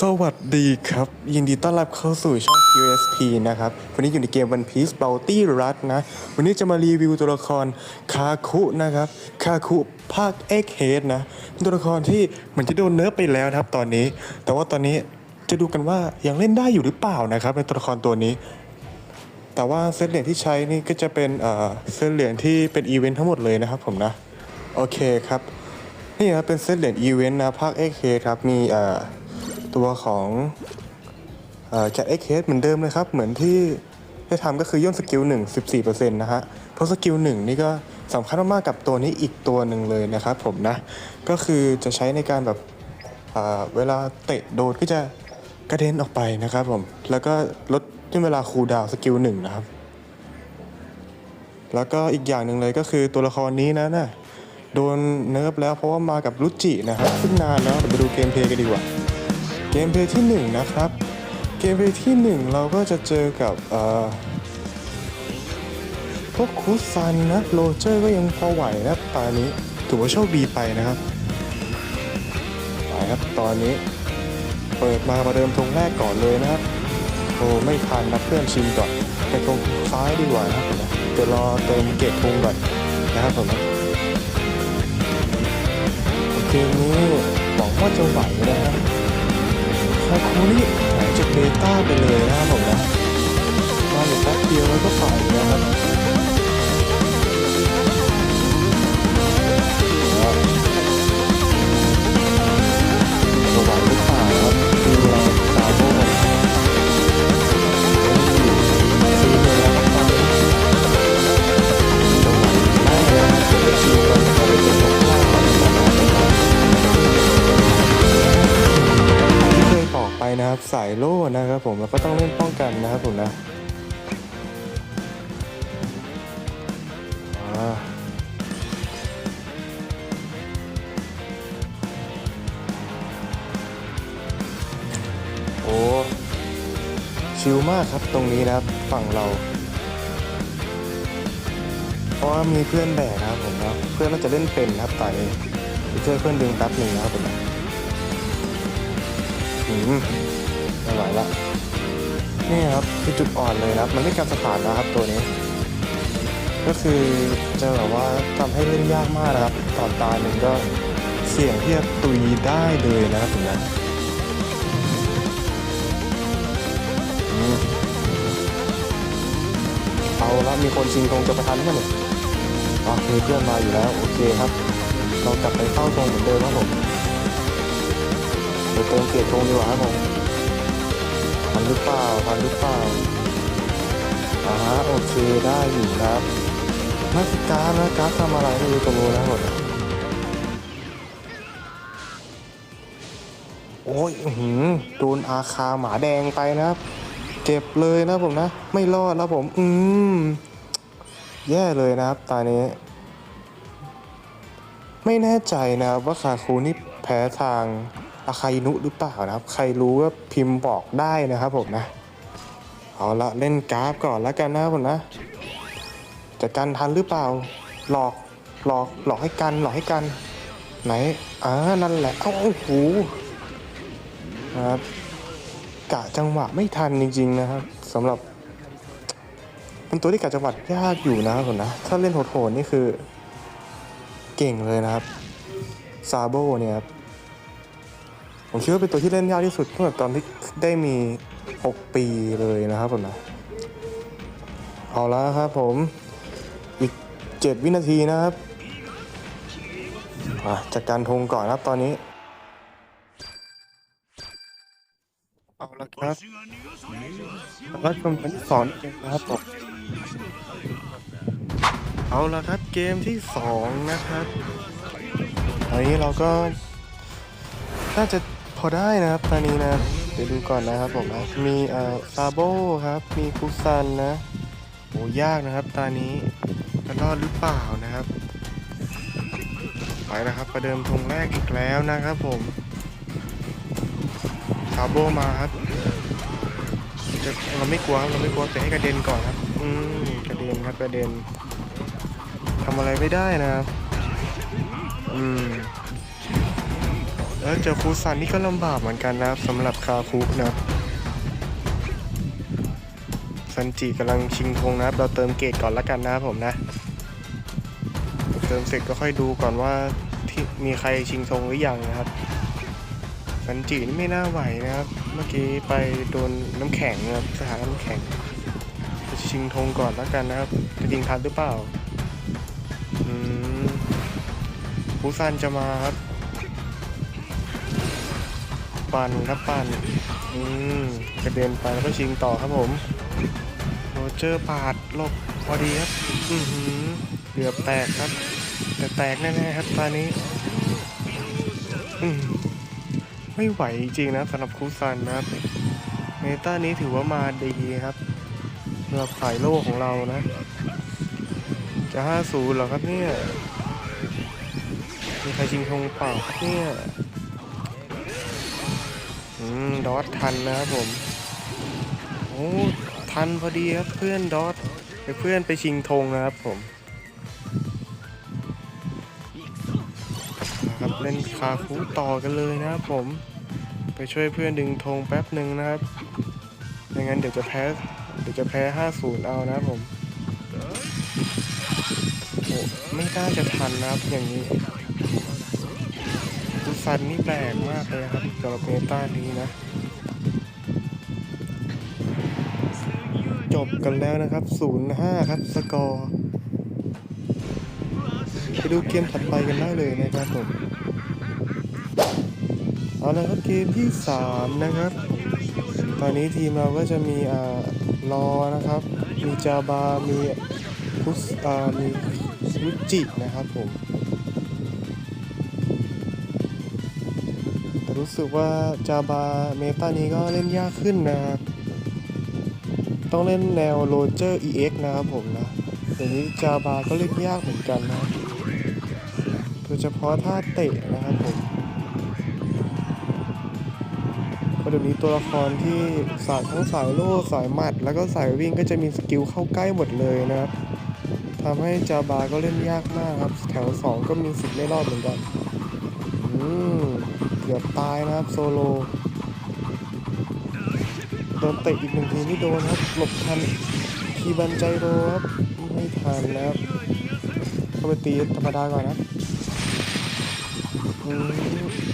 สวัสดีครับ ยินดีต้อนรับเข้าสู่ช่อง PSP นะครับ วันนี้อยู่ในเกม One Piece Bounty Rush นะ วันนี้จะมารีวิวตัวละครคาคุนะครับคาคุภาค X Head นะเป็นตัวละครที่เหมือนจะโดนเนิร์ฟไปแล้วนะครับตอนนี้ แต่ว่าตอนนี้จะดูกันว่ายังเล่นได้อยู่หรือเปล่านะครับในตัวละครตัวนี้ แต่ว่าเซตเหรียญที่ใช้นี่ก็จะเป็นเซตเหรียญที่เป็นอีเวนต์ทั้งหมดเลยนะครับผมนะโอเคครับนี่ครับเป็นเซตเหรียญอีเวนต์นะภาค X Head ครับมีเอ่อ ตัวของเอ่อจาก X Head เหมือนเดิมเลยครับ เหมือนที่ได้ทำก็คือย่นสกิล1 14%นะฮะ เพราะสกิล1นี่ก็สำคัญมากๆกับตัวนี้อีกตัวหนึ่งเลยนะครับผมนะ ก็คือจะใช้ในการแบบเวลาเตะโดนก็จะกระเด็นออกไปนะครับผม แล้วก็ลดช่วงเวลาคูลดาวสกิลหนึ่งนะครับ แล้วก็อีกอย่างหนึ่งเลยก็คือตัวละครนี้นะน่ะโดนเนิร์ฟแล้วเพราะว่ามากับรุจินะครับซึ่งนานแล้วเดี๋ยวไปดูเกมเพลย์กันดีกว่า เกมเพลย์ที่หนึ่งนะครับ เกมเพลย์ที่หนึ่งเราก็จะเจอกับเอ่อพวกคุซันนะโรเจอร์ก็ยังพอไหวนะตอนนี้ถือว่าโชคดีไปนะครับไปครับตอนนี้ เปิดมาประเดิมธงแรกก่อนเลยนะครับโอ้ไม่ทันนะเพื่อนชิมก่อนไปตรงซ้ายดีกว่านะครับผมนะรอเติมเกตพุงก่อนนะครับผมเกมนี้หวังว่าจะไหวนะครับ คาคูนี่หายจากเบต้าไปเลยนะครับผมนะมาอยู่แป๊บเดียวแล้วก็ไปนะครับ ชิลมากครับตรงนี้นะครับฝั่งเรา เพราะว่ามีเพื่อนแบกนะครับผมนะเพื่อนน่าจะเล่นเป็นนะครับตอนนี้ไปช่วยเพื่อนดึงแป๊บหนึ่งนะครับผมนะอืมไม่ไหวละนี่ครับคือจุดอ่อนเลยนะครับ มันไม่การสถานนะครับตัวนี้ ก็คือจะแบบว่าทำให้เล่นยากมากนะครับตอนตายหนึ่งก็เสี่ยงที่จะตุยได้เลยนะครับผมนะ เอาละมีคนชิงธงจะประทันไหมเนี่ยอ๋อมีเพื่อนมาอยู่แล้ว โอเคครับ เรากลับไปเฝ้าธงเหมือนเดิมครับผมเดี๋ยวเติมเกียรติธงดีกว่าครับผมทันหรือเปล่าทันหรือเปล่าอ่าโอเคได้อยู่ครับนักการดนะการดทำอะไรไม่รู้ตัวรู้นะครับผมโอ้ยหือโดนอาคาหมาแดงไปนะครับ เจ็บเลยนะผมนะ ไม่รอดแล้วผม อืม แย่เลยนะครับตอนนี้ ไม่แน่ใจนะครับว่าคาคูนี่แพ้ทางอาคาอินุหรือเปล่านะครับ ใครรู้ก็พิมพ์บอกได้นะครับผมนะ เอาละเล่นกราฟก่อนแล้วกันนะผมนะ จะกันทันหรือเปล่า หลอก หลอก หลอกให้กัน หลอกให้กัน ไหน อ่า นั่นแหละ เอ้า โอ้โหครับ กะจังหวะไม่ทันจริง ๆ นะครับสำหรับเป็นตัวที่กะจังหวะยากอยู่นะครับผมนะถ้าเล่นโหดๆนี่คือ เก่งเลยนะครับซาโบเนี่ยครับผมคิดว่าเป็นตัวที่เล่นยากที่สุดตั้งแต่ตอนที่ได้มี 6 ปีเลยนะครับผมนะเอาละครับผมอีก 7 วินาทีนะครับจัดการธงก่อนครับตอนนี้ เอาละครับรับชมกันที่สองเกมนะครับผมเอาละครับเกมที่สองนะครับตอนนี้เราก็น่าจะพอได้นะครับตอนนี้นะเดี๋ยวดูก่อนนะครับผมนะมีเอ่อซาโบครับมีคุซันนะโหยากนะครับตอนนี้จะรอดหรือเปล่านะครับไปนะครับประเดิมธงแรกอีกแล้วนะครับผมาโบมาครับจะเราไม่กลัวครับเราไม่กลัวแต่ให้กระเด็นก่อนครับ อืมกระเด็นครับกระเด็นทำอะไรไม่ได้นะครับอืมเอแล้วเจอคูซันนี่ก็ลำบากเหมือนกันนะครับสำหรับคาคุนะครับซันจิกำลังชิงธงนะครับ เราเติมเกตก่อนละกันนะครับผมนะ เติมเสร็จก็ค่อยดูก่อนว่าที่มีใครชิงธงหรือยังนะครับ ซันจินี่ไม่น่าไหวนะครับ เมื่อกี้ไปโดนน้ำแข็งนะครับสถานน้ำแข็งจะชิงธงก่อนและกันนะครับจะยิงทันหรือเปล่าอืมคูซันจะมาครับปั่นครับปั่นอืมกระเด็นไปแล้วก็ชิงต่อครับผมโรเจอร์ปาดลบพอดีครับอือหือเกือบแตกครับ แต่แตกแน่ๆครับตอนนี้อืม ไม่ไหวจริงๆนะสำหรับคูซันนะครับเมตานี้ถือว่ามาดีครับสำหรับสายโลกของเรานะ จะ50เหรอครับเนี่ยมีใครชิงธงเปล่าครับเนี่ยอืมดอททันนะครับผมโอ้ทันพอดีครับเพื่อนดอทไปเพื่อนไปชิงธงนะครับผม ครับเล่นคาคูต่อกันเลยนะครับผม ไปช่วยเพื่อนดึงธงแป๊บหนึ่งนะครับไม่งั้นเดี๋ยวจะแพ้เดี๋ยวจะแพ้ 50 เอานะครับผมโอ้ไม่น่าจะทันนะครับอย่างนี้ดูซันนี่แปลกมากเลยครับสำหรับเมตานี้นะ จบกันแล้วนะครับ 0-5 ครับสกอร์ ไปดูเกมถัดไปกันได้เลยนะครับผมเอาละครับเกมที่ 3 นะครับ ตอนนี้ทีมเราก็จะมีอ่ารอนะครับ มีจาบา มีพุสอ่ามีรุจินะครับผมแต่รู้สึกว่าจาบาเมตานี้ก็เล่นยากขึ้นนะครับ ต้องเล่นแนวโรเจอร์ EX นะครับผมนะ เดี๋ยวนี้จาบาก็เล่นยากเหมือนกันนะโดยเฉพาะท่าเตะนะครับผมเพราะเดี๋ยวนี้ตัวละครที่สายทั้งสายโล่สายหมัด แล้วก็สายวิ่งก็จะมีสกิลเข้าใกล้หมดเลยนะครับทำให้จาบาก็เล่นยากมากครับ แถว 2 ก็มีสิทธิ์ไม่รอดเหมือนกันอืมเกือบตายนะครับโซโลโดนเตะอีกหนึ่งทีไม่โดนครับ หลบทันคีบันใจโรครับ ไม่ทันนะครับเข้าไปตีธรรมดาก่อนนะ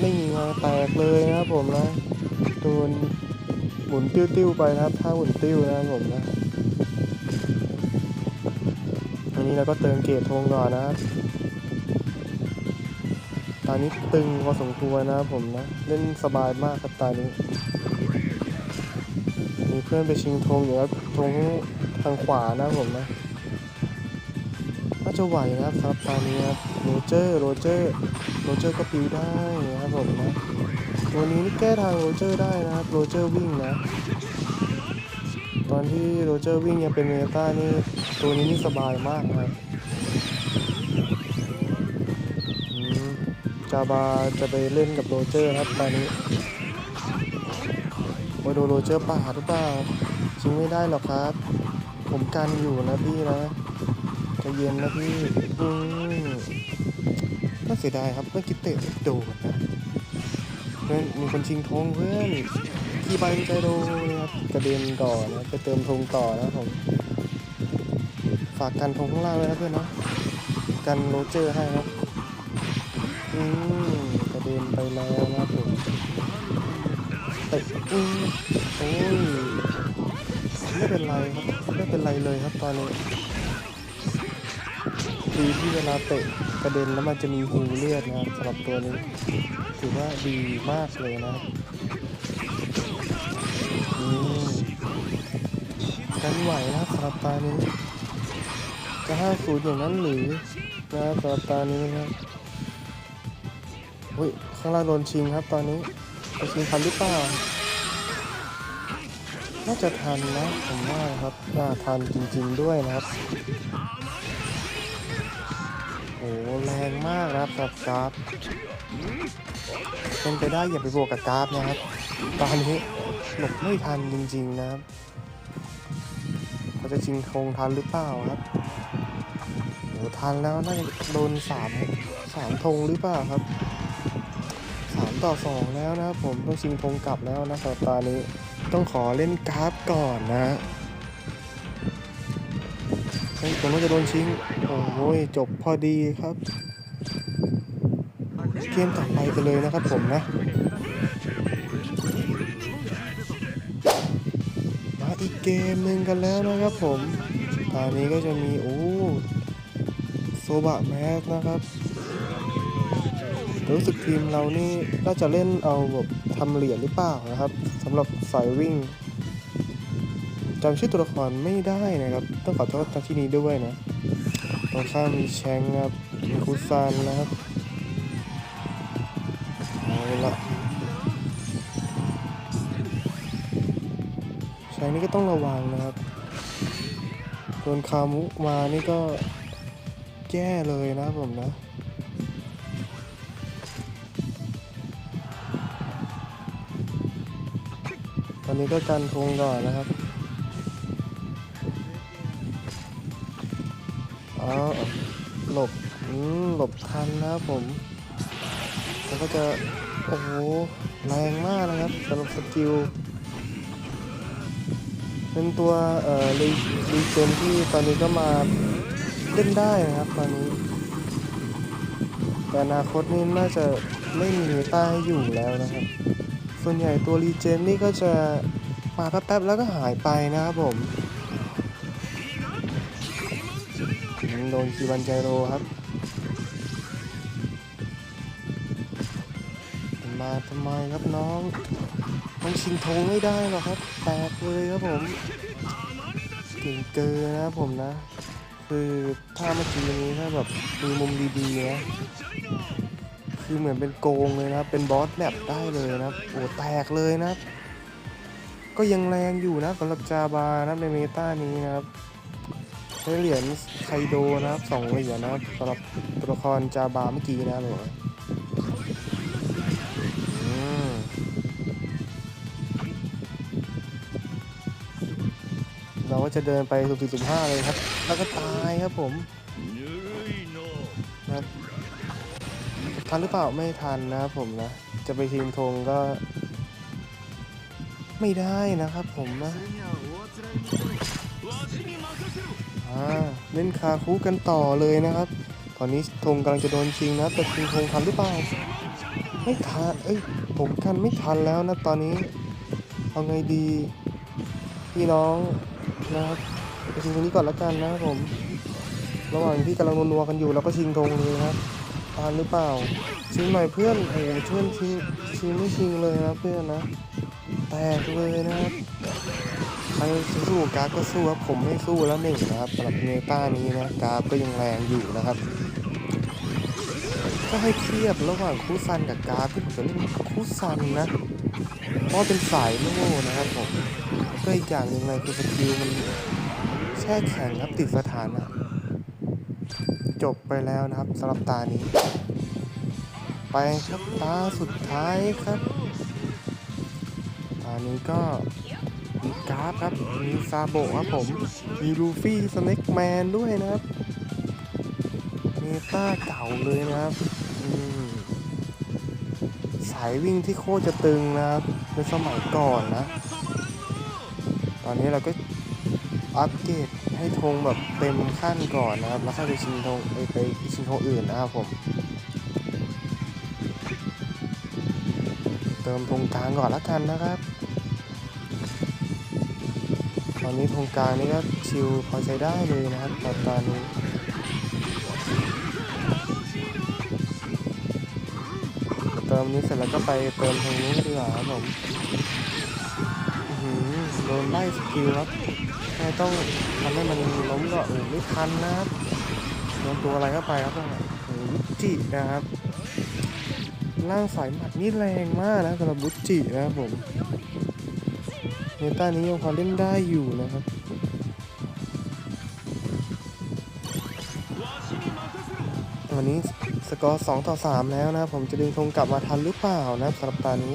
ไม่มีงาแตกเลยนะครับผมนะโดนหมุนติ้วๆไปนะครับท่าหมุนติ้วนะครับผมนะอันนี้เราก็เติมเกรดทงก่อนนะครับตอนนี้ตึงพอสมควรนะครับผมนะ เล่นสบายมากครับตอนนี้ มีเพื่อนไปชิงธงอยู่ครับธงทางขวานะผมนะ จะไหวนะครับสำหรับตอนนี้ครับโรเจอร์โรเจอร์โรเจอร์ก็ปิวได้นะครับผมนะตัวนี้นี่แก้ทางโรเจอร์ได้นะครับโรเจอร์วิ่งนะ ตอนที่โรเจอร์วิ่งยังเป็นเมตานี่ตัวนี้นี่สบายมากนะครับอืมจาบาจะไปเล่นกับโรเจอร์ครับตอนนี้โอ้ยโดนโรเจอร์ป่าหรือเปล่าชิงไม่ได้หรอกครับ ผมกันอยู่นะพี่นะ ใจะเย็นนะพี่อืมก็เสียดายครับเมื่อกี้เตะโดนนะเพื่อนมีคนชิงธงเพื่อนที่ใบใจโดนะครับกระเด็นก่อนนะไปเติมธงต่อนะผมฝากกันธงข้างล่างเลยนะเพื่อนนะกันโรเจอร์ให้ครับอืมกระเด็นไปแล้วนะผมเตะอืมโอ้ยไม่เป็นไรครับไม่เป็นไรเลยครับตอนนี้ ดีที่เวลาเตะกระเด็นแล้วมันจะมีหูเลือดนะครับสำหรับตัวนี้ถือว่าดีมากเลยนะอืมกันไหวนะสำหรับตานี้จะห้าศูนย์อย่างนั้นหรือนะสำหรับตานี้นะอุ้ยข้างล่างโดนชิงครับตอนนี้จะชิงทันหรือเปล่าน่าจะทันนะผมว่าครับน่าทันจริง ๆ ด้วยนะครับ โอ้แรงมากครับกับกราฟเป็นไปได้อย่าไปบวกกับกราฟนะครับตอนนี้หลบไม่ทันจริง ๆ นะครับเขาจะชิงธงทันหรือเปล่าครับโอ้ทันแล้วน่าจะโดนสามสามธงหรือเปล่าครับสามต่อ2แล้วนะครับผมต้องชิงธงกลับแล้วนะสำหรับตอนนี้ต้องขอเล่นกราฟก่อนนะ ฮะเฮ้ยผมว่าจะโดนชิง โอ้ยจบพอดีครับ เกมต่อไปกันเลยนะครับผมนะ มาอีกเกมหนึ่งกันแล้วนะครับผมตอนนี้ก็จะมี โอ้โซบะแมสนะครับรู้สึกทีมเรานี่น่าจะเล่นเอาแบบทำเหรียญหรือเปล่านะครับสำหรับสายวิ่ง จำชื่อตัวละครไม่ได้นะครับ ต้องขอโทษทางที่นี้ด้วยนะตรงข้ามมีแชงครับมีคุซันนะครับเอาละแชงนี่ก็ต้องระวังนะครับโดนคามุมานี่ก็แย่เลยนะผมนะตอนนี้ก็กันทงก่อนนะครับ อ๋อหลบอืมหลบทันนะครับผม แล้วก็จะ โอ้โห แรงมากนะครับสำหรับสกิล เป็นตัวเอ่อรีรีเจนที่ตอนนี้ก็มาเล่นได้นะครับตอนนี้ แต่อนาคตนี่น่าจะไม่มีเมตาให้อยู่แล้วนะครับ ส่วนใหญ่ตัวรีเจนนี่ก็จะมาแป๊บๆแล้วก็หายไปนะครับผม ดนคีบันไจโรครับ มาทำไมครับน้อง มันชิงธงไม่ได้หรอกครับ แตกเลยครับผม เก่งเกินนะผมนะ คือถ้าเมื่อกี้นี้ถ้าแบบมีมุมดีๆนะคือเหมือนเป็นโกงเลยนะ เป็นบอสแบบได้เลยนะ โอ้แตกเลยนะ ก็ยังแรงอยู่นะสำหรับจาบานะครับในเมตานี้นะครับ ได้เหรียญไคโดนะครับสองเหรียญนะครับสำหรับตัวละครจาบาเมื่อกี้นะครับผมเราก็จะเดินไปสุ่มสี่สุ่มห้าเลยครับ แล้วก็ตายครับผมนะทันหรือเปล่าไม่ทันนะครับผมนะ จะไปทีมธงก็ ไม่ได้นะครับผมนะ อ่าเล่นคาคุกันต่อเลยนะครับ ตอนนี้ธงกำลังจะโดนชิงนะแต่ชิงธงทันหรือเปล่าไม่ทันเอ้ยผมกันไม่ทันแล้วนะตอนนี้เอาไงดีพี่น้องนะครับไปชิงตรงนี้ก่อนละกันนะครับผม ระหว่างที่กำลังนัวๆกันอยู่เราก็ชิงธงเลยครับทานหรือเปล่า ชิงหน่อยเพื่อนโอ้โหเพื่อนชิงชิงไม่ชิงเลยนะเพื่อนนะ แตกเลยนะครับ ใครจะสู้กาก็สู้ครับผมไม่สู้แล้วหนึ่งนะครับสำหรับเมตานี้นะกาก็ยังแรงอยู่นะครับก็ให้เทียบระหว่างคูซันกับกาที่ผมจะเล่นคูซันนะเพราะเป็นสายโล่นะครับผมก็อีกอย่างหนึ่งเลยคือสกิลมันแช่แข็งครับติดสถานะจบไปแล้วนะครับสำหรับตานี้ ไปครับตาสุดท้ายครับตานี้ก็ มีกราฟครับ มีซาโบครับผม มีลูฟี่สเน็กแมนด้วยนะครับ เมตาเก่าเลยนะครับ สายวิ่งที่โคตรจะตึงนะครับในสมัยก่อนนะ ตอนนี้เราก็อัปเกรดให้ธงแบบเต็มขั้นก่อนนะครับ แล้วค่อยไปชิงธงไปไปชิงธงอื่นนะครับผม เติมธงกลางก่อนละกันนะครับ อนนี้ธงกางนี่ก็ชิลพอใช้ได้เลยนะครับตอนตอนนี้เติมนี้เสร็จแล้วก็ไปเติมธงนี้ดีกว่าครับผมหือโดนไล่สกิลครับแค่ต้องทำให้มันล้มก็โอ้ไม่ทันนะครับโดนตัวอะไรเข้าไปครับนั่นน่ะโอ้บุจินะครับ ร่างสายหมัดนี่แรงมากนะสำหรับบุจินะครับผม เมตานี้ยังพอเล่นได้อยู่นะครับวันนี้สกอร์ 2 ต่อ 3 แล้วนะผมจะดึงธงกลับมาทันหรือเปล่านะสำหรับตานี้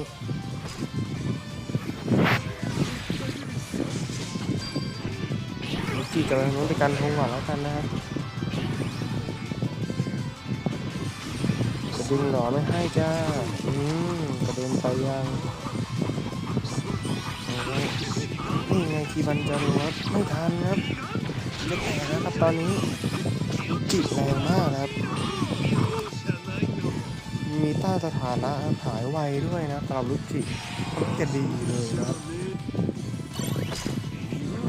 บุจิกำลังนู้นไปกันธงก่อนแล้วกันนะครับจะจริงหรอไม่ให้จ้า อืมกระเด็นไปยัง นี่ไงคีบันจารุครับไม่ทันครับจะแตกแล้วครับตอนนี้จิตแรงมากครับ มีต้าสถานะหายไวด้วยนะสำหรับรุจิจะดีเลยนะครับ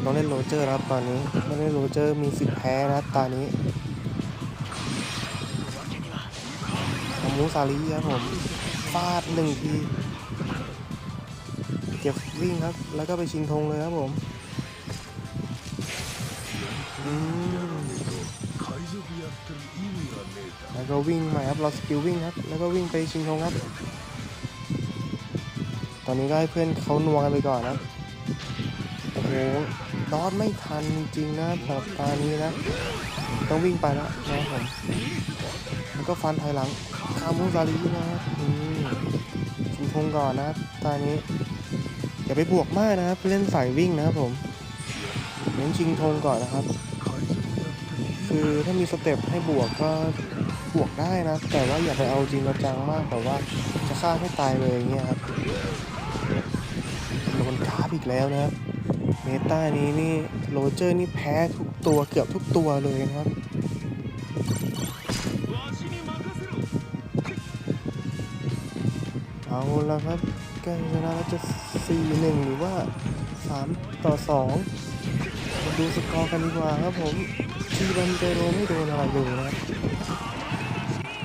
ต้องเล่นโรเจอร์ครับตอนนี้ไม่เล่นโรเจอร์มีสิทธิ์แพ้นะตอนนี้ของมูซาลีครับผมฟาดหนึ่งที ก็บวิ่งครับ แล้วก็ไปชิงธงเลยครับผมแล้วก็วิ่งใหม่ครับ เราสกิลวิ่งครับ แล้วก็วิ่งไปชิงธงครับ ตอนนี้ก็ให้เพื่อนเขานัวกันไปก่อนนะโอ้โหดอดไม่ทันจริงนะสำหรับตานี้นะ ต้องวิ่งไปแล้วนะครับผมแล้วก็ฟันถอยหลังคามุซาลีนะครับชิงธงก่อนนะตานี้ อย่าไปบวกมากนะครับเล่นสายวิ่งนะครับผมเน้นชิงทงก่อนนะครับ คือถ้ามีสเต็ปให้บวกก็บวกได้นะ แต่ว่าอย่าไปเอาจริงเอจังมากแต่ว่าจะฆ่าให้ตายเลยเงี้ยครับโดนกราฟอีกแล้วนะครับเมตานี้นี่โรเจอร์นี่แพ้ทุกตัวเกือบทุกตัวเลยนะครับเอาละครับ ใกล้เวลาแล้วจะ 4 1 หรือว่า 3 ต่อ 2 มาดูสกอร์กันดีกว่าครับผมทีบันเจโรไม่โดนอะไรเลยนะครับ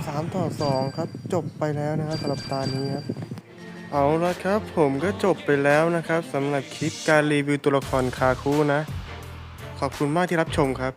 สามต่อสองครับ จบไปแล้วนะครับสำหรับตานี้ครับ เอาละครับผมก็จบไปแล้วนะครับสำหรับคลิปการรีวิวตัวละครคาคุนะ ขอบคุณมากที่รับชมครับ